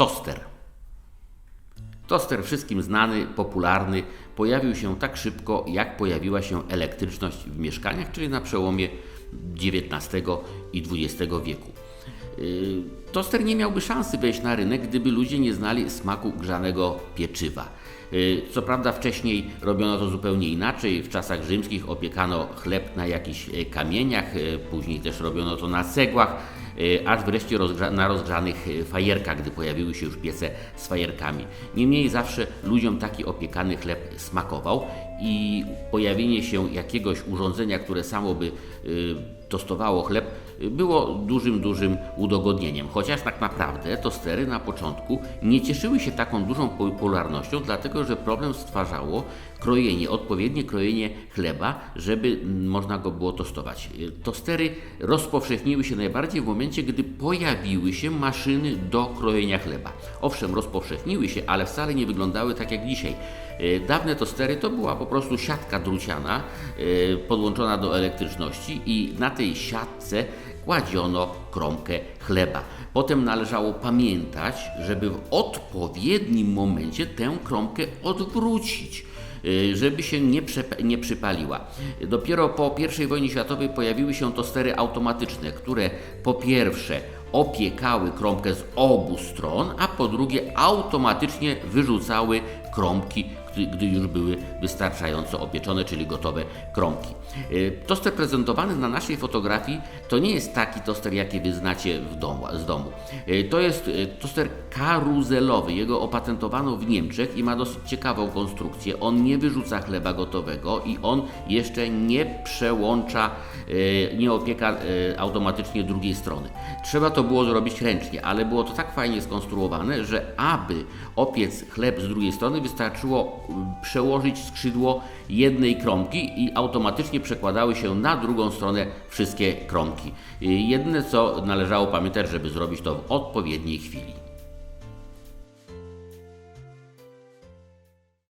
Toster. Toster wszystkim znany, popularny, pojawił się tak szybko, jak pojawiła się elektryczność w mieszkaniach, czyli na przełomie XIX i XX wieku. Yy, Toster nie miałby szansy wejść na rynek, gdyby ludzie nie znali smaku grzanego pieczywa. Yy, Co prawda wcześniej robiono to zupełnie inaczej. W czasach rzymskich opiekano chleb na jakichś kamieniach, e, później też robiono to na cegłach, aż wreszcie rozgrza- na rozgrzanych e, fajerkach, gdy pojawiły się już piece z fajerkami. Niemniej zawsze ludziom taki opiekany chleb smakował i pojawienie się jakiegoś urządzenia, które samo by y, tostowało chleb, y, było dużym, dużym udogodnieniem. Chociaż tak naprawdę tostery na początku nie cieszyły się taką dużą popularnością, dlatego że problem stwarzało krojenie, odpowiednie krojenie chleba, żeby można go było tostować. Y, Tostery rozpowszechniły się najbardziej w momencie, gdy pojawiły się maszyny do krojenia chleba. Owszem, rozpowszechniły się, ale wcale nie wyglądały tak jak dzisiaj. Y, Dawne tostery to była po prostu siatka druciana y, podłączona do elektryczności i na tej siatce kładziono kromkę chleba. Potem należało pamiętać, żeby w odpowiednim momencie tę kromkę odwrócić żeby się nie, nie przypaliła. Dopiero po I wojnie światowej pojawiły się tostery automatyczne, które po pierwsze opiekały kromkę z obu stron, a po drugie automatycznie wyrzucały kromki, gdy- już były wystarczająco opieczone, czyli gotowe kromki. Y, Toster prezentowany na naszej fotografii to nie jest taki toster, jaki wy znacie w domu, z domu. Y, To jest y, toster karuzelowy. Jego opatentowano w Niemczech i ma dosyć ciekawą konstrukcję. On nie wyrzuca chleba gotowego i on jeszcze nie przełącza, nie opieka automatycznie drugiej strony. Trzeba to było zrobić ręcznie, ale było to tak fajnie skonstruowane, że aby opiec chleb z drugiej strony wystarczyło przełożyć skrzydło jednej kromki i automatycznie przekładały się na drugą stronę wszystkie kromki. Jedyne co należało pamiętać, żeby zrobić to w odpowiedniej chwili.